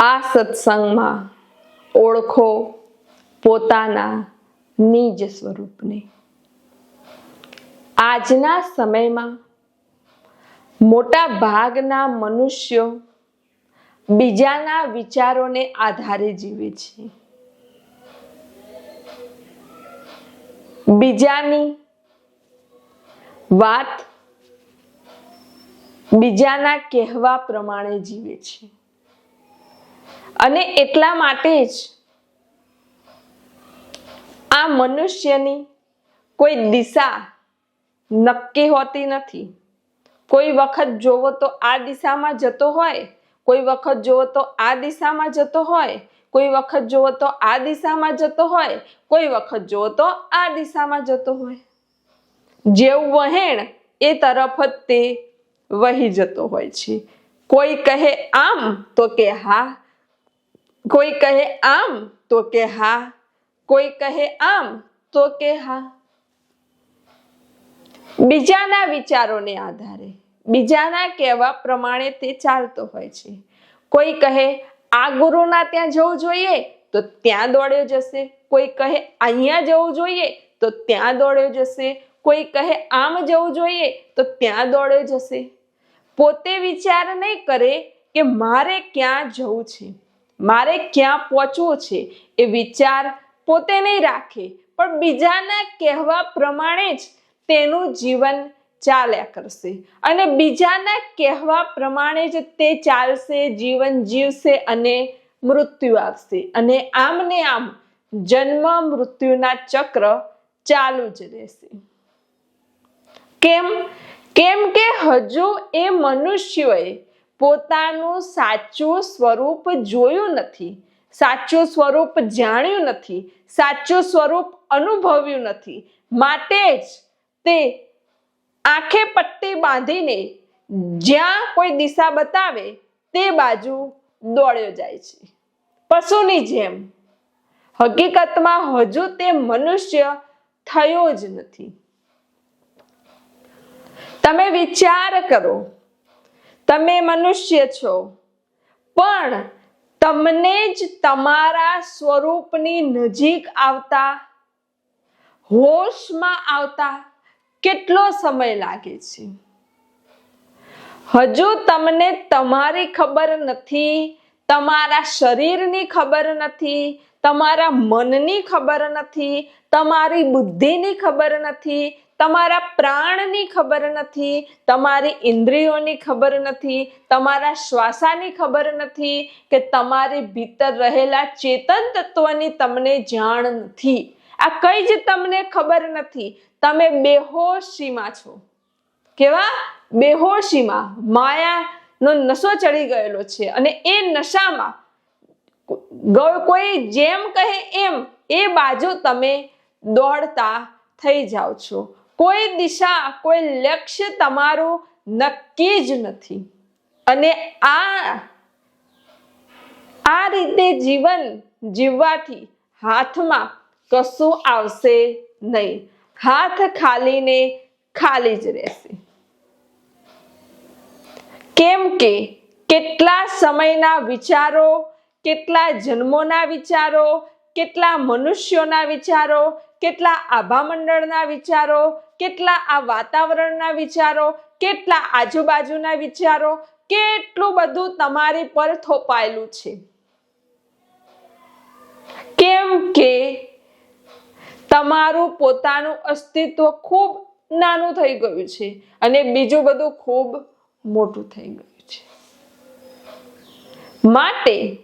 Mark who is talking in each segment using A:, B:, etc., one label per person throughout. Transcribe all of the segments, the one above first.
A: આ સત્સંગમાં ઓળખો પોતાના નિજ સ્વરૂપને. આજના સમયમાં મોટા ભાગના મનુષ્યો બીજાના વિચારોને આધારે જીવે છે. બીજાની વાત બીજાના કહેવા પ્રમાણે જીવે છે. અને એટલા માટે જ આ મનુષ્યની કોઈ દિશા નક્કી હોતી નથી. કોઈ વખત જોવો તો આ દિશામાં જતો હોય, કોઈ વખત જોવો તો આ દિશામાં જતો હોય, કોઈ વખત જોવો તો આ દિશામાં જતો હોય, કોઈ વખત જોવો તો આ દિશામાં જતો હોય. જેવું વહેણ એ તરફ જ તે વહી જતો હોય છે. કોઈ કહે આમ તો કે હા કોઈ કહે આમ, તો કે હા. કોઈ કહે આમ, તો કે હા. બીજાના વિચારોને આધારે, બીજાના કહેવા પ્રમાણે તે ચાલતો હોય છે. કોઈ કહે, આ ગુરુના ત્યાં જવું જોઈએ, તો ત્યાં દોડ્યો જશે. કોઈ કહે, અહીંયા જવું જોઈએ, તો ત્યાં દોડ્યો જશે. કોઈ કહે, આમ જવું જોઈએ, તો ત્યાં દોડ્યો જશે. પોતે વિચાર નહીં કરે કે મારે ક્યાં જવું છે. મારે ક્યાં પહોંચવું છે એ વિચાર પોતે નહીં રાખે, પણ બીજાના કહેવા પ્રમાણે જ તેનું જીવન ચાલ્યા કરશે. અને બીજાના કહેવા પ્રમાણે જ તે ચાલશે, જીવન જીવશે અને મૃત્યુ આવશે. અને આમ ને આમ જન્મ મૃત્યુના ચક્ર ચાલુ જ રહેશે. કેમ? કેમ કે હજુ એ મનુષ્યોએ પોતાનું સાચું સ્વરૂપ જોયું નથી, સાચું સ્વરૂપ જાણ્યું નથી, સાચું સ્વરૂપ અનુભવ્યું નથી. માટે જ તે આંખે પટ્ટી બાંધીને જ્યાં કોઈ દિશા બતાવે તે બાજુ દોડ્યો જાય છે. પશુની જેમ. હકીકતમાં હજુ તે મનુષ્ય થયો જ નથી. તમે વિચાર કરો તમે મનુષ્ય છો. પણ તમને જ તમારા સ્વરૂપની નજીક આવતા, હોશમાં આવતા કેટલો સમય લાગે છે? હજુ તમને તમારી ખબર નથી તમારા શરીરની ખબર નથી, તમારા મનની ખબર નથી, તમારી બુદ્ધિની ખબર નથી, તમારા પ્રાણની ખબર નથી, તમારી ઇન્દ્રિયોની ખબર નથી, તમારા શ્વાસાની ખબર નથી કે તમારી ભીતર રહેલા ચેતન તત્વની તમને જાણ નથી. આ કઈ જ તમને ખબર નથી. તમે બેહોશીમાં છો. કેવા? બેહોશીમાં. માયાનો નશો ચડી ગયેલો છે. અને એ નશામાં કોઈ જેમ કહે એમ એ બાજુ તમે દોડતા થઈ જાઓ છો. કોઈ દિશા, કોઈ લક્ષ્ય તમારું નક્કી જ નથી. અને આ આ રીતે જીવન જીવવાથી હાથમાં કશું આવશે નહીં. હાથ ખાલીને ખાલી જ રહેશે. કેમ કે કેટલા સમયના વિચારો, કેટલા જન્મોના વિચારો, કેટલા મનુષ્યોના વિચારો, કેટલા આભામંડળના વિચારો, કેટલા આ વાતાવરણના વિચારો, કેટલા આજુબાજુના વિચારો, કેટલું બધું તમારી પર થોપાયેલું છે. કેમ કે તમારું પોતાનું અસ્તિત્વ ખૂબ નાનું થઈ ગયું છે અને બીજું બધું ખૂબ મોટું થઈ ગયું છે. માટે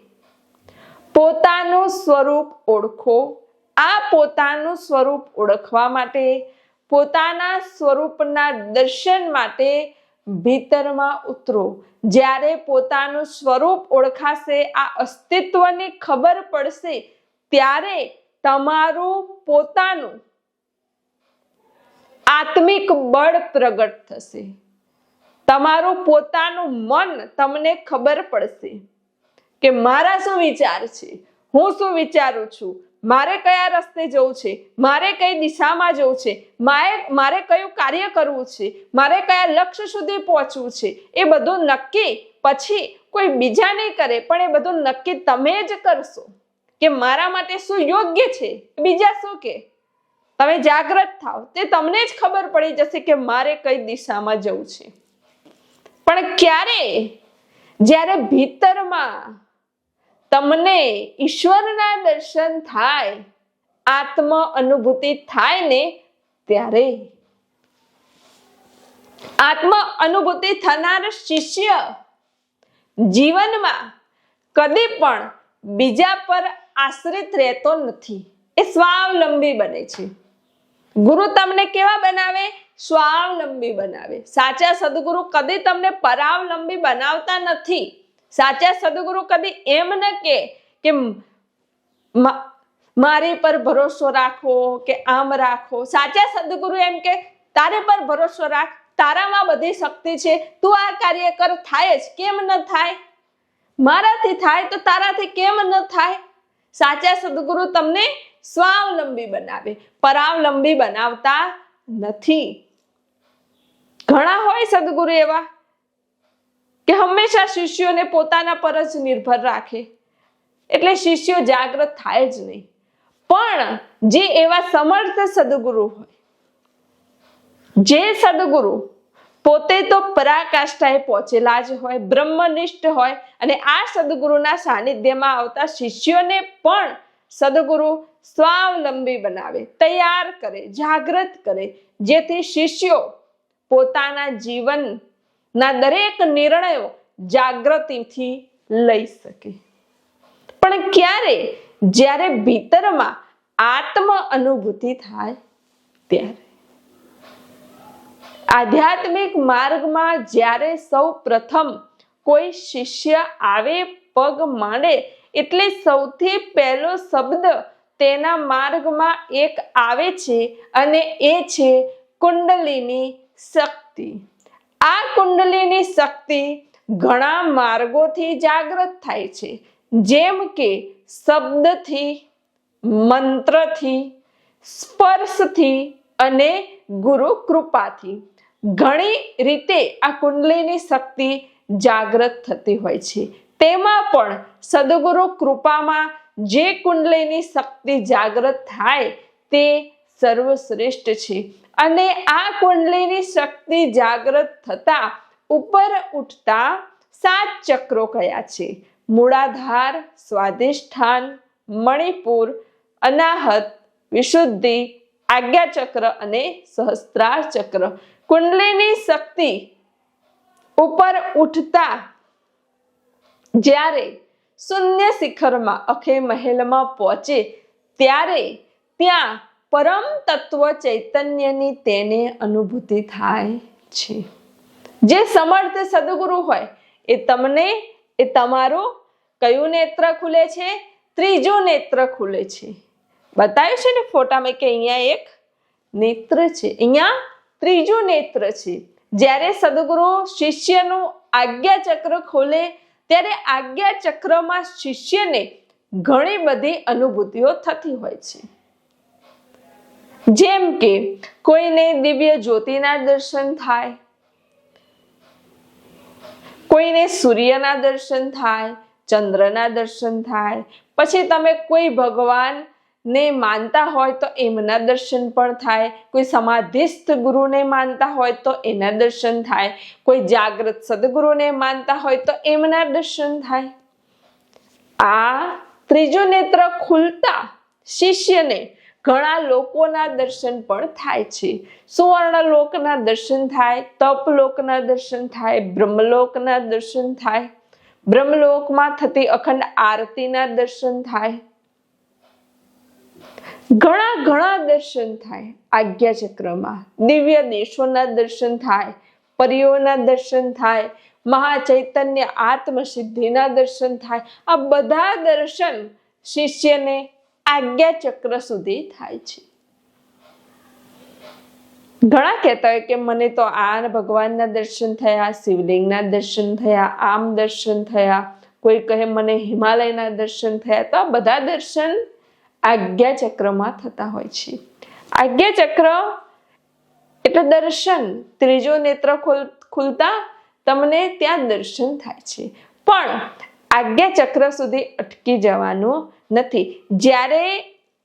A: પોતાનું સ્વરૂપ ઓળખો. આ પોતાનું સ્વરૂપ ઓળખવા માટે, પોતાના સ્વરૂપના દર્શન માટે ભીતરમાં ઉતરો. જ્યારે પોતાનું સ્વરૂપ ઓળખાશે, આ અસ્તિત્વની ખબર પડશે, ત્યારે તમારું પોતાનું આત્મિક બળ પ્રગટ થશે. તમારું પોતાનું મન તમને ખબર પડશે કે મારા શું વિચાર છે? હું શું વિચારું છું? મારે કયા રસ્તે જવું છે? મારે કઈ દિશામાં જવું છે? મારે મારે કયું કાર્ય કરવું છે? મારે કયા લક્ષ્ય સુધી પહોંચવું છે? એ બધું નક્કી પછી કોઈ બીજા નહીં કરે, પણ એ બધું નક્કી તમે જ કરશો કે મારા માટે શું યોગ્ય છે? બીજા શું કે? તમે જાગૃત થાવ તે તમને જ ખબર પડી જશે કે મારે કઈ દિશામાં જવું છે. પણ ક્યારે? જ્યારે ભીતરમાં તમને ઈશ્વરના દર્શન થાય આત્મ અનુભૂતિ થાય ને ત્યારે? આત્મ અનુભૂતિ થનાર શિષ્ય જીવનમાં કદી પણ બીજા પર આશ્રિત રહેતો નથી. એ સ્વાવલંબી બને છે. ગુરુ તમને કેવા બનાવે? સ્વાવલંબી બનાવે. સાચા સદગુરુ કદી તમને પરાવલંબી બનાવતા નથી. સાચા સદગુરુ કદી એમ ન કે મારી પર ભરોસો રાખો, કે આમ રાખો. સાચા સદગુરુ એમ કે, તારે પર ભરોસો રાખ, તારામાં બધી શક્તિ છે, તું આ કાર્ય કર, થાય જ. કેમ ન થાય? મારાથી થાય તો તારાથી કેમ ન થાય? સાચા સદગુરુ તમને સ્વાવલંબી બનાવે. પરાવલંબી બનાવતા નથી. ઘણા હોય સદગુરુ એવા કે હંમેશા શિષ્યોને પોતાના પર જ નિર્ભર રાખે. એટલે શિષ્યો જાગૃત થાય જ નહીં. પણ જે એવા સમર્થ સદગુરુ હોય, જે સદગુરુ પોતે તો પરાકાષ્ઠાએ પહોંચેલા જ હોય, બ્રહ્મનિષ્ઠ હોય અને આ સદગુરુના સાનિધ્યમાં આવતા શિષ્યોને પણ સદગુરુ સ્વાવલંબી બનાવે, તૈયાર કરે જાગૃત કરે, જેથી શિષ્યો પોતાના જીવનના દરેક નિર્ણયો જાગૃતિથી લઈ શકે. પણ ક્યારે? જ્યારે ભીતરમાં આત્મ અનુભૂતિ થાય ત્યારે. આધ્યાત્મિક માર્ગમાં જ્યારે સૌ પ્રથમ કોઈ શિષ્ય આવે, પગ માંડે, એટલે સૌથી પહેલો શબ્દ તેના માર્ગમાં એક આવે છે અને એ છે કુંડલીની શક્તિ. આ કુંડલીની શક્તિ ઘણા માર્ગોથી જાગૃત થાય છે. જેમ કે શબ્દથી, મંત્રથી, સ્પર્શથી અને ગુરુ કૃપાથી. ઘણી રીતે આ કુંડલીની શક્તિ જાગૃત થતી હોય છે. તેમાં પણ સદગુરુ કૃપામાં જે કુંડલીની શક્તિ જાગૃત થાય તે સર્વશ્રેષ્ઠ છે. અને આ કુંડલીની શક્તિ જાગૃત થતા ઉપર ઉઠતા સાત ચક્રો કયા છે. મૂળાધાર, સ્વાધિષ્ઠાન, મણિપુર, અનાહત, વિશુદ્ધિ આજ્ઞા ચક્ર અને સહસ્ત્રાર ચક્ર કુંડલીની શક્તિ ઉપર ઉઠતા જ્યારે શૂન્ય શિખરમાં અખે મહેલમાં પહોંચે, ત્યારે ત્યાં પરમ તત્વ ચૈતન્યની તેને અનુભૂતિ થાય છે. જે સમર્થ સદગુરુ હોય, એ તમને, એ તમારું કયું નેત્ર ખુલે છે? ત્રીજું નેત્ર ખુલે છે. બતાવ્યું છે ને ફોટામાં કે અહીંયા એક નેત્ર છે. અહીંયા ત્રીજું નેત્ર છે. જ્યારે સદગુરુ શિષ્યનું આજ્ઞા ચક્ર ખોલે, ત્યારે આજ્ઞા ચક્રમાં શિષ્યને ઘણી બધી અનુભૂતિઓ થતી હોય છે. જેમ કે કોઈને દિવ્ય જ્યોતિના દર્શન થાય, કોઈને સૂર્યના દર્શન થાય, ચંદ્રના દર્શન થાય. પછી તમે કોઈ ભગવાન ને માનતા હોય તો એમના દર્શન પણ થાય. કોઈ સમાધિસ્થ ગુરુને માનતા હોય તો એના દર્શન થાય. કોઈ જાગૃત સદગુરુને માનતા હોય તો એમના દર્શન થાય. આ ત્રીજું નેત્ર ખુલતા શિષ્યને ઘણા લોકોના દર્શન પણ થાય છે. સુવર્ણ લોકના દર્શન થાય, તપ લોકના દર્શન થાય, બ્રહ્મલોકના દર્શન થાય. બ્રહ્મલોકમાં થતી અખંડ આરતીના દર્શન થાય. ઘણા ઘણા દર્શન થાય આજ્ઞા ચક્રમાં દિવ્ય દેશોના દર્શન થાય, પરીઓના દર્શન થાય, મહાચૈતન્ય આત્મ સિદ્ધિના દર્શન થાય. આ બધા દર્શન શિષ્યને આજ્ઞા ચક્ર સુધી થાય છે. ઘણા કહેતા હોય કે મને તો આ ભગવાનના દર્શન થયા, શિવલિંગના દર્શન થયા, આમ દર્શન થયા, કોઈ કહે મને હિમાલયના દર્શન થયા, તો આ બધા દર્શન આજ્ઞા ચક્રમાં થતા હોય છે. આજ્ઞા ચક્ર એટલે દર્શન. ત્રીજો નેત્ર ખુલ- ખુલતા તમને ત્યાં દર્શન થાય છે. પણ આજ્ઞા ચક્ર સુધી અટકી જવાનું નથી. જ્યારે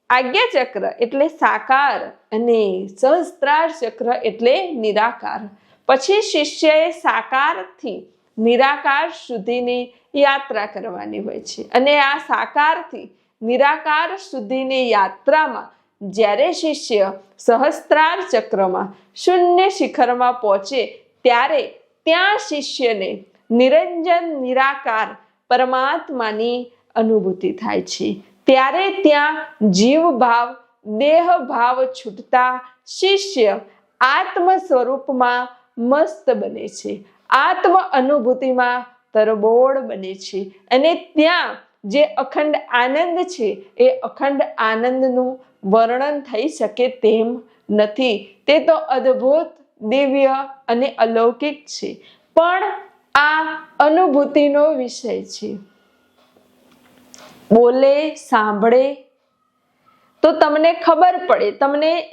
A: આજ્ઞાચક્ર એટલે સાકાર અને સહસ્ત્રાર ચક્ર એટલે નિરાકાર. પછી શિષ્યએ સાકારથી નિરાકાર સુધીની યાત્રા કરવાની હોય છે. અને આ સાકારથી નિરાકાર સુધીની યાત્રામાં જ્યારે શિષ્ય સહસ્ત્રાર ચક્રમાં શૂન્ય શિખરમાં પહોંચે, ત્યારે ત્યાં શિષ્યને નિરંજન નિરાકાર પરમાત્માની અનુભૂતિ થાય છે. ત્યારે ત્યાં જીવ ભાવ દેહ ભાવ છૂટતા શિષ્ય આત્મ સ્વરૂપમાં મસ્ત બને છે. આત્મ અનુભૂતિમાં તરબોળ બને છે. અને ત્યાં જે અખંડ આનંદ છે, એ અખંડ આનંદનું વર્ણન થઈ શકે તેમ નથી. તે તો અદ્ભુત, દિવ્ય અને અલૌકિક છે. પણ આ અનુભૂતિનો વિષય છે. બોલે, સાંભળે. તો તમને ખબર પડે, તમને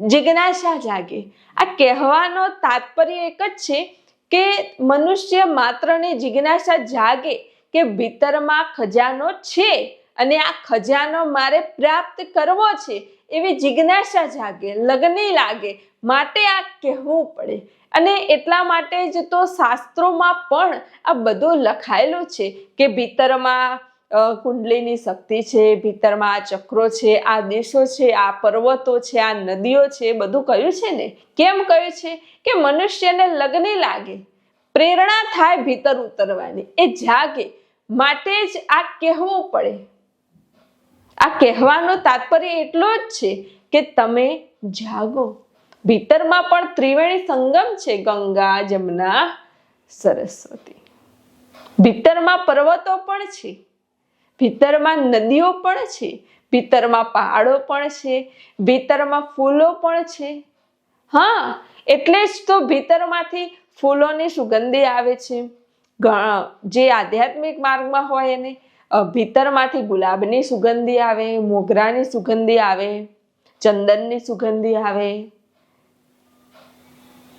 A: જિજ્ઞાસા જાગે. આ કહેવાનો તાત્પર્ય એક જ છે કે મનુષ્ય માત્રને જિજ્ઞાસા જાગે કે ભીતરમાં ખજાનો છે અને આ ખજાનો મારે પ્રાપ્ત કરવો છે એવી જિજ્ઞાસા જાગે, લગ્ન લાગે. માટે આ કહેવું પડે. અને એટલા માટે જ તો શાસ્ત્રોમાં પણ આ બધું લખાયેલું છે કે ભીતરમાં કુંડલીની શક્તિ છે, ભીતરમાં આ ચક્રો છે, આ દેશો છે, આ પર્વતો છે, આ નદીઓ છે, બધું કહ્યું છે ને? કેમ કહ્યું છે? કે મનુષ્યને લગ્ન લાગે, પ્રેરણા થાય ભીતર ઉતરવાની. એ જાગે, માટે જ આ કહેવું પડે. આ કહેવાનો તાત્પર્ય એટલો જ છે કે તમે જાગો. ભીતરમાં પણ ત્રિવેણી સંગમ છે, ગંગા, જમના, સરસ્વતી. ભીતરમાં પર્વતો પણ છે, ભીતરમાં નદીઓ પણ છે, ભીતરમાં પહાડો પણ છે, ભીતરમાં ફૂલો પણ છે. હા, એટલે જ તો ભીતરમાંથી ફૂલોની સુગંધી આવે છે. જે આધ્યાત્મિક માર્ગમાં હોય એને ભીતરમાંથી ગુલાબની સુગંધી આવે, મોગરાની સુગંધી આવે, ચંદનની સુગંધી આવે.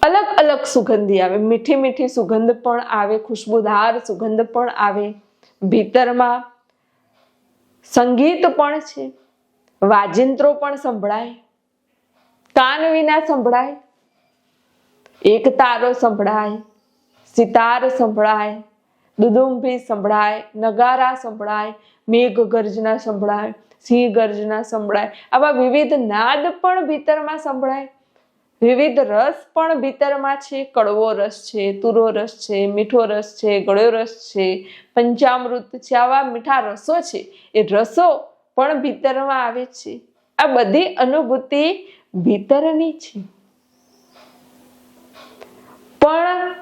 A: અલગ અલગ સુગંધી આવે. મીઠી મીઠી સુગંધ પણ આવે, ખુશ્બુદાર સુગંધ પણ આવે. ભીતરમાં સંગીત પણ છે. વાજિંત્રો પણ સંભળાય. કાન વિના સંભળાય. એક તારો સંભળાય. સિતાર સંભળાય. દુદુંભી સંભળાય. નગારા સંભળાય. મેઘ ગર્જના સંભળાય. સિંહ ગર્જના સંભળાય. આવા વિવિધ નાદ પણ ભીતરમાં સંભળાય. વિવિધ રસ પણ ભીતરમાં છે. કડવો રસ છે, તુરો રસ છે, મીઠો રસ છે, ગળ્યો રસ છે, પંચામૃત છે. આવા મીઠા રસો છે. એ રસો પણ ભીતરમાં આવે છે. આ બધી અનુભૂતિ ભીતરની છે. પણ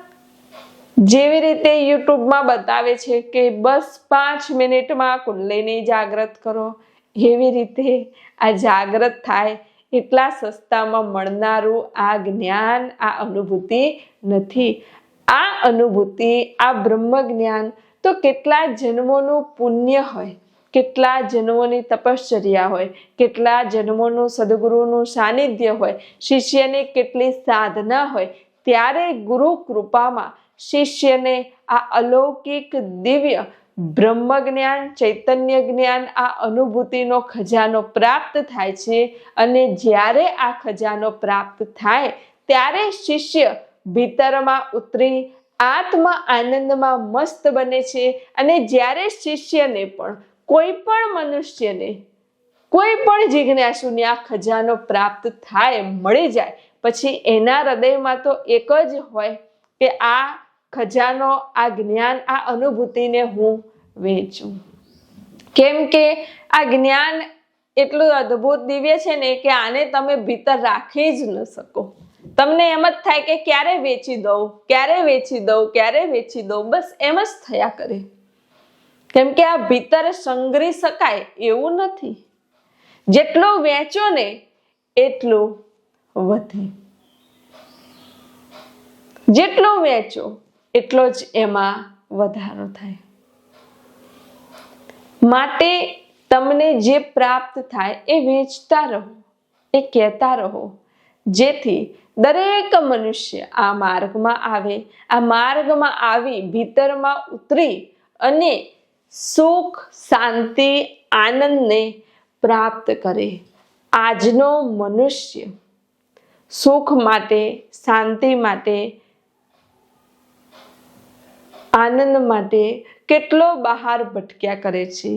A: જેવી રીતે યુટ્યુબમાં બતાવે છે કે બસ પાંચ મિનિટમાં કુંડલીની જાગૃત કરો. એવી રીતે આ જાગૃત થાય એટલા સસ્તામાં મળનારું આ જ્ઞાન, આ અનુભૂતિ નથી. આ અનુભૂતિ, આ બ્રહ્મ જ્ઞાન તો કેટલા જન્મોનું પુણ્ય હોય કેટલા જન્મોની તપશ્ચર્યા હોય કેટલા જન્મોનું સદગુરુનું સાનિધ્ય હોય, શિષ્યની કેટલી સાધના હોય, ત્યારે ગુરુ કૃપામાં શિષ્યને આ અલૌકિક દિવ્ય બ્રહ્મ જ્ઞાન ચૈતન્ય જ્ઞાન આ અનુભૂતિનો ખજાનો પ્રાપ્ત થાય છે અને જ્યારે આ ખજાનો પ્રાપ્ત થાય, ત્યારે શિષ્ય ભીતરમાં ઉતરી આત્મ આનંદમાં મસ્ત બને છે અને જ્યારે શિષ્યને પણ, કોઈ પણ મનુષ્યને, કોઈ પણ જિજ્ઞાસુને આ ખજાનો પ્રાપ્ત થાય, મળી જાય, પછી એના હૃદયમાં તો એક જ હોય કે આ ખજાનો, આ જ્ઞાન, આ અનુભૂતિને હું વેચું. કેમ કે આ જ્ઞાન એટલું અદ્ભુત દિવ્ય છે ને કે આને તમે ભીતર રાખી જ ન શકો. તમને એમ જ થાય કે ક્યારે વેચી દઉં, ક્યારે વેચી દઉં, ક્યારે વેચી દઉં, બસ એમ જ થયા કરે. કેમ કે આ ભીતર સંગ્રહી શકાય એવું નથી. જેટલું વેચો ને એટલું વધે. જેટલું વેચો એટલો જ એમાં વધારો થાય. માટે તમને જે પ્રાપ્ત થાય એ વેચતા રહો, એ કહેતા રહો. જેથી દરેક મનુષ્ય આ માર્ગમાં આવે, આ માર્ગમાં આવી, ભીતરમાં ઉતરી અને સુખ, શાંતિ, આનંદને પ્રાપ્ત કરે. આજનો મનુષ્ય સુખ માટે, શાંતિ માટે આનંદ માટે કેટલો બહાર ભટક્યા કરે છે.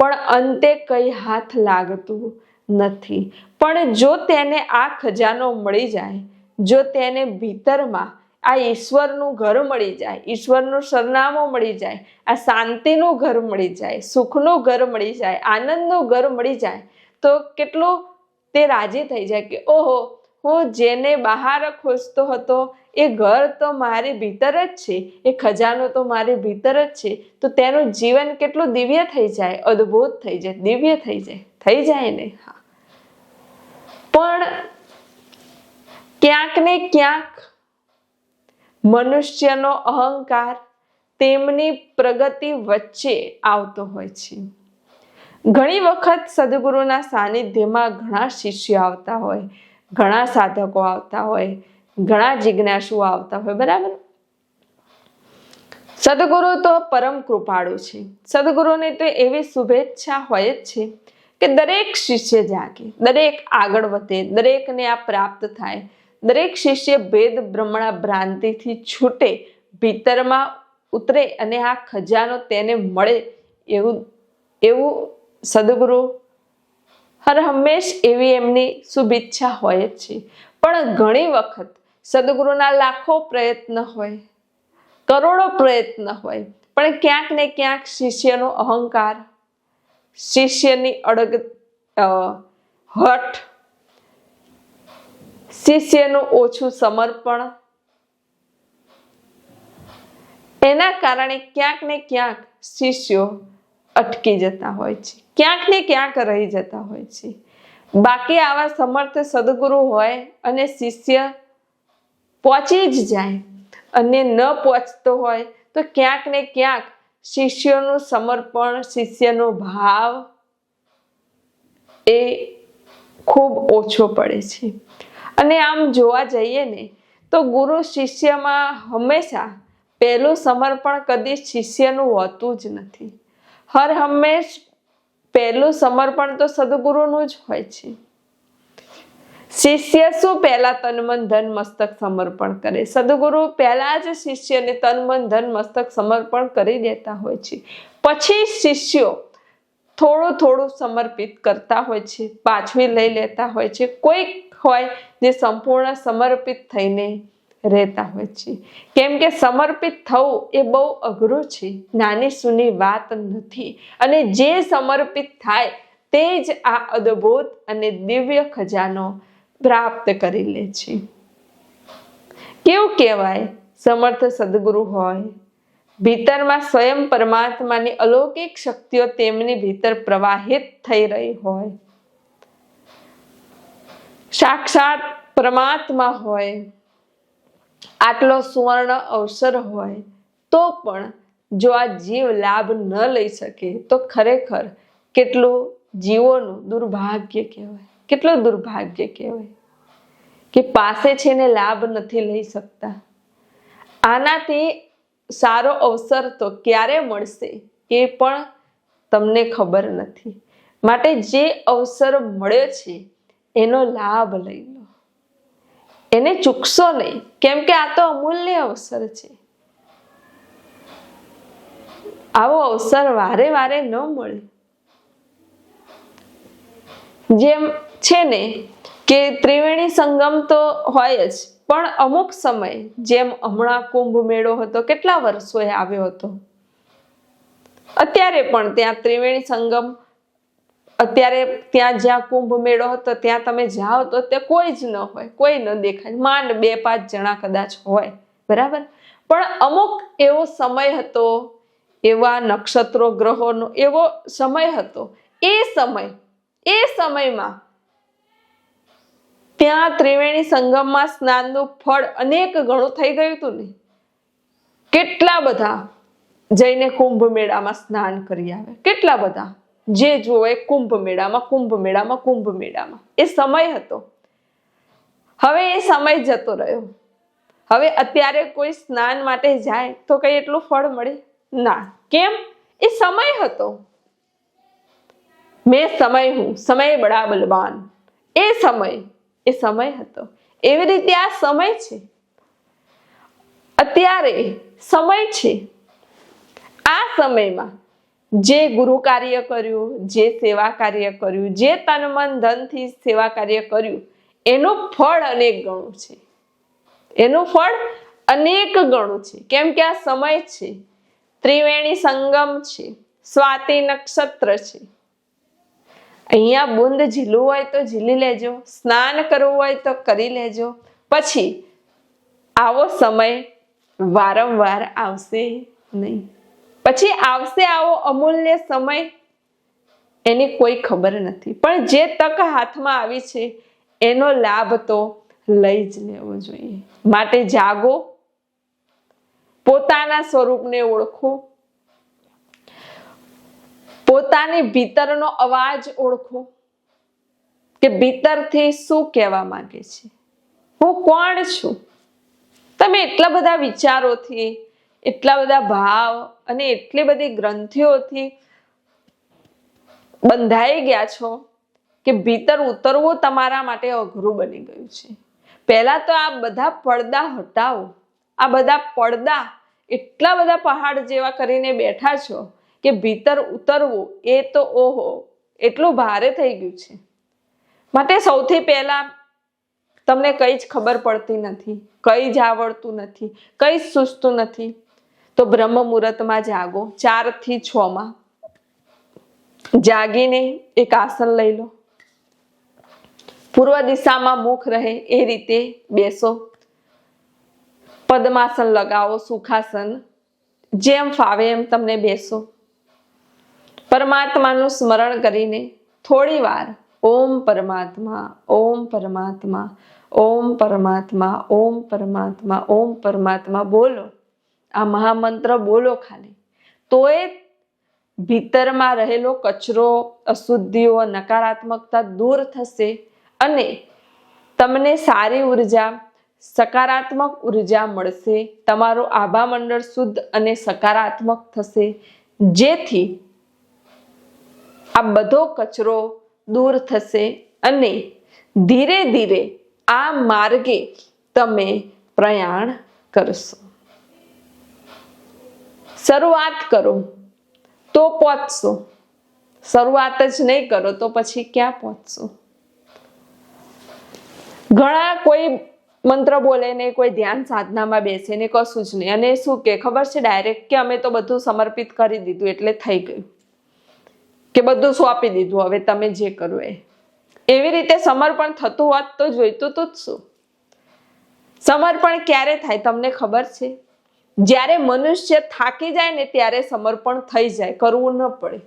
A: પણ અંતે કંઈ હાથ લાગતું નથી. પણ જો તેને આ ખજાનો મળી જાય, જો તેને ભીતરમાં આ ઈશ્વરનું ઘર મળી જાય, ઈશ્વરનું સરનામું મળી જાય, આ શાંતિનું ઘર મળી જાય, સુખનું ઘર મળી જાય, આનંદનું ઘર મળી જાય, તો કેટલું તે રાજી થઈ જાય કે, ઓહો, હું જેને બહાર ખોજતો હતો એ ઘર તો મારી ભીતર જ છે, એ ખજાનો તો મારી ભીતર જ છે, તો તેનું જીવન કેટલું દિવ્ય થઈ જાય, અદ્ભુત થઈ જાય, દિવ્ય થઈ જાય થઈ જાય ને? હા. પણ ક્યાંક ને ક્યાંક મનુષ્યનો અહંકાર તેમની પ્રગતિ વચ્ચે આવતો હોય છે. ઘણી વખત સદગુરુના સાનિધ્યમાં ઘણા શિષ્યો આવતા હોય, ઘણા સાધકો આવતા હોય ઘણા જિજ્ઞાસુઓ આવતા હોય, બરાબર? સદગુરુ તો પરમ કૃપાળુ છે. સદગુરુની તો એવી શુભેચ્છા હોય જ છે કે દરેક શિષ્ય જાગે, દરેક આગળ વધે, દરેકને આ પ્રાપ્ત થાય. દરેક શિષ્ય ભેદ બ્રહ્મણા ભ્રાંતિથી છૂટે, ભીતરમાં ઉતરે અને આ ખજાનો તેને મળે એવું એવું સદગુરુ હર હંમેશ એવી એમની શુભેચ્છા હોય જ છે. પણ ઘણી વખત સદગુરુના લાખો પ્રયત્ન હોય, કરોડો પ્રયત્ન હોય, પણ ક્યાંક ને ક્યાંક શિષ્યનો અહંકાર, શિષ્યની અડગ હઠ, શિષ્યનું ઓછું સમર્પણ, એના કારણે ક્યાંક ને ક્યાંક શિષ્યો અટકી જતા હોય છે, ક્યાંક ને ક્યાંક રહી જતા હોય છે. બાકી આવા સમર્થ સદગુરુ હોય અને શિષ્ય પહોંચી જ જાય. અને ન પહોંચતો હોય તો ક્યાંક ને ક્યાંક શિષ્યનું સમર્પણ, શિષ્યનો ભાવ એ ખૂબ ઓછો પડે છે. અને આમ જોવા જઈએ ને, તો ગુરુ શિષ્યમાં હંમેશા પહેલું સમર્પણ કદી શિષ્યનું હોતું જ નથી. હર હંમેશ પહેલું સમર્પણ તો સદગુરુનું જ હોય છે. શિષ્ય શું પહેલા તન મન ધન મસ્તક સમર્પણ કરે? સદગુરુ પહેલા જ શિષ્યને તન મન ધન મસ્તક સમર્પણ કરી દેતા હોય છે. પછી શિષ્યો થોડું થોડું સમર્પિત કરતા હોય છે, પાછવી લઈ લેતા હોય છે. કોઈક હોય જે સંપૂર્ણ સમર્પિત થઈને રહેતા હોય છે. કેમ કે સમર્પિત થવું એ બહુ અઘરું છે. નાની સૂની વાત નથી. અને જે સમર્પિત થાય તે જ આ અદ્ભુત અને દિવ્ય ખજાનો પ્રાપ્ત કરી લે છે. કેવું કહેવાય? સમર્થ સદગુરુ હોય. ભીતરમાં સ્વયં પરમાત્માની અલૌકિક શક્તિઓ તેમની ભીતર પ્રવાહિત થઈ રહી હોય. સાક્ષાત પરમાત્મા હોય. આટલો સુવર્ણ અવસર હોય, તો પણ જો આ જીવ લાભ ન લઈ શકે, તો ખરેખર કેટલું જીવોનું દુર્ભાગ્ય કહેવાય. કેટલું દુર્ભાગ્ય કહેવાય કે પાસે છે ને લાભ નથી લઈ શકતા. આનાથી સારો અવસર તો ક્યારે મળશે એ પણ તમને ખબર નથી. માટે જે અવસર મળ્યો છે એનો લાભ લઈ લો. એને ચૂકશો નહીં. કેમ કે આ તો અમૂલ્ય અવસર છે. આવો અવસર વારે વારે ન મળે. જેમ છે ને કે ત્રિવેણી સંગમ તો હોય જ, પણ અમુક સમય જેમ હમણાં કુંભ મેળો હતો, કેટલા વર્ષોએ આવ્યો હતો? અત્યારે પણ ત્યાં ત્રિવેણી સંગમ, અત્યારે ત્યાં જ્યાં કુંભ મેળો હતો, ત્યાં તમે જાઓ તો તે કોઈ જ ન હોય, કોઈ ન દેખાય, માંડ બે પાંચ જણા કદાચ હોય, બરાબર? પણ અમુક એવો સમય હતો, એવા નક્ષત્રો ગ્રહોનો એવો સમય હતો, એ સમય, એ સમયમાં ત્યાં ત્રિવેણી સંગમમાં સ્નાનનું ફળ અનેક ગણું થઈ ગયું હતું ને. કેટલા બધા જઈને કુંભ મેળામાં સ્નાન કરી આવે. કેટલા બધા જે જોવે કુંભ મેળામાં કુંભ મેળામાં કુંભ મેળામાં એ સમય હતો. હવે એ સમય જતો રહ્યો. હવે અત્યારે કોઈ સ્નાન માટે જાય તો કઈ એટલું ફળ મળે? ના. કેમ? એ સમય હતો. મેં સમય હું, સમય બડા બલવાન. એ સમય એ સમય હતો. એવી રીતે આ સમય છે? અત્યારે સમય છે. આ સમયમાં જે ગુરુ કાર્ય કર્યું, જે સેવા કાર્ય કર્યું, જે તન મન ધનથી સેવા કાર્ય કર્યું, એનું ફળ અનેક ગણું છે. એનું ફળ અનેક ગણું છે. કેમ કે આ સમય છે. ત્રિવેણી સંગમ છે. સ્વાતિ નક્ષત્ર છે. અહીંયા બુંદ ઝીલવું હોય તો ઝીલી લેજો, સ્નાન કરવું હોય તો કરી લેજો. પછી આવો સમય વારંવાર આવશે નહીં. પછી આવશે આવો અમૂલ્ય સમય, એની કોઈ ખબર નથી. પણ જે તક હાથમાં આવી છે, એનો લાભ તો લઈ જ લેવો જોઈએ. માટે જાગો, પોતાના સ્વરૂપને ઓળખો. પોતાની ભીતરનો અવાજ ઓળખો કે ભીતરથી શું કહેવા માંગે છે? હું કોણ છું? તમે એટલા બધા વિચારોથી, એટલા બધા ભાવ અને એટલી બધી ગ્રંથિઓથી બંધાઈ ગયા છો કે ભીતર ઉતરવું તમારા માટે અઘરું બની ગયું છે. પહેલા તો આ બધા પડદા હટાવો. આ બધા પડદા એટલા બધા પહાડ જેવા કરીને બેઠા છો કે ભીતર ઉતરવું એ તો ઓહો, એટલું ભારે થઈ ગયું છે. માટે સૌથી પહેલા તમને કઈ જ ખબર પડતી નથી, કઈ જ આવડતું નથી, કઈ જ સૂઝતું નથી. તો બ્રહ્મ મુહૂર્તમાં જાગો ચારથી છ માં જાગીને એક આસન લઈ લો. પૂર્વ દિશામાં મુખ રહે એ રીતે બેસો. પદ્માસન લગાવો, સુખાસન. જેમ ફાવે એમ તમને બેસો. પરમાત્માનું સ્મરણ કરીને થોડી વાર ઓમ પરમાત્મા ઓમ પરમાત્મા ઓમ પરમાત્મા ઓમ પરમાત્મા ઓમ પરમાત્મા બોલો. આ મહામંત્ર બોલો ખાલી. તોય ભીતરમાં રહેલો કચરો, અશુદ્ધિઓ, નકારાત્મકતા દૂર થશે અને તમને સારી ઊર્જા, સકારાત્મક ઊર્જા મળશે, તમારો આભામંડળ શુદ્ધ અને સકારાત્મક થશે. જેથી આ બધો કચરો દૂર થશે અને ધીરે ધીરે આ માર્ગે તમે પ્રયાણ કરશો. શરૂઆત કરો, તો પહોંચશો. શરૂઆત જ નહીં કરો, તો પછી ક્યાં પહોંચશો? ઘણા કોઈ મંત્ર બોલે ને, કોઈ ધ્યાન સાધનામાં બેસે ને, કશું જ નહીં. અને શું કે, ખબર છે, ડાયરેક્ટ કે અમે તો બધું સમર્પિત કરી દીધું, એટલે થઈ ગયું. કે બધું સોંપી દીધું? હવે તમે જે કરો એ. એવી રીતે સમર્પણ થતું હોત તો જોઈતું તો જ શું? સમર્પણ ક્યારે થાય તમને ખબર છે? જ્યારે મનુષ્ય થાકી જાય ને ત્યારે સમર્પણ થઈ જાય, કરવું ન પડે.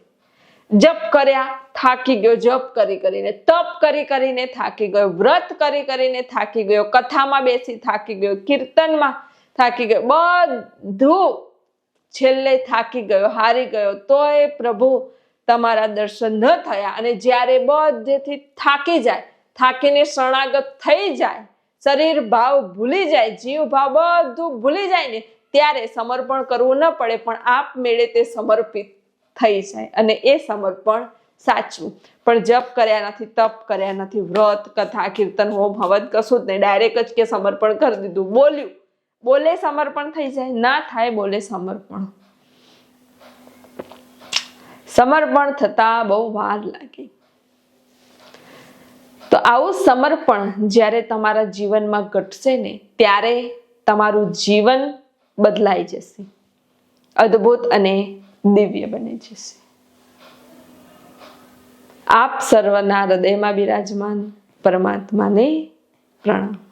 A: જપ કર્યા, થાકી ગયો, જપ કરી કરીને, તપ કરી કરીને થાકી ગયો, વ્રત કરી કરીને થાકી ગયો, કથામાં બેસી થાકી ગયો, કીર્તનમાં થાકી ગયો, બધું છેલ્લે થાકી ગયો, હારી ગયો. તોય પ્રભુ તમારા દર્શન ન થયા અને જ્યારે બધેથી થાકી જાય, થાકીને શરણાગત થઈ જાય, શરીર ભાવ ભૂલી જાય, જીવ ભાવ બધું ભૂલી જાય ને, ત્યારે સમર્પણ કરવું ન પડે, પણ આપ મેળે તે સમર્પિત થઈ જાય અને એ સમર્પણ સાચું. પણ જપ કર્યા નથી, તપ કર્યા નથી, વ્રત, કથા, કીર્તન, હોમ હવન કશું જ નહીં. ડાયરેક્ટ જ કે સમર્પણ કરી દીધું. બોલ્યું. બોલે સમર્પણ થઈ જાય, ના થાય બોલે સમર્પણ. સમર્પણ થતા બહુ વાર લાગે. તો આવું સમર્પણ જ્યારે તમારા જીવનમાં ઘટશે ને, ત્યારે તમારું જીવન બદલાઈ જશે. અદ્ભુત અને દિવ્ય બની જશે. આપ સર્વના હૃદયમાં બિરાજમાન પરમાત્માને પ્રણામ.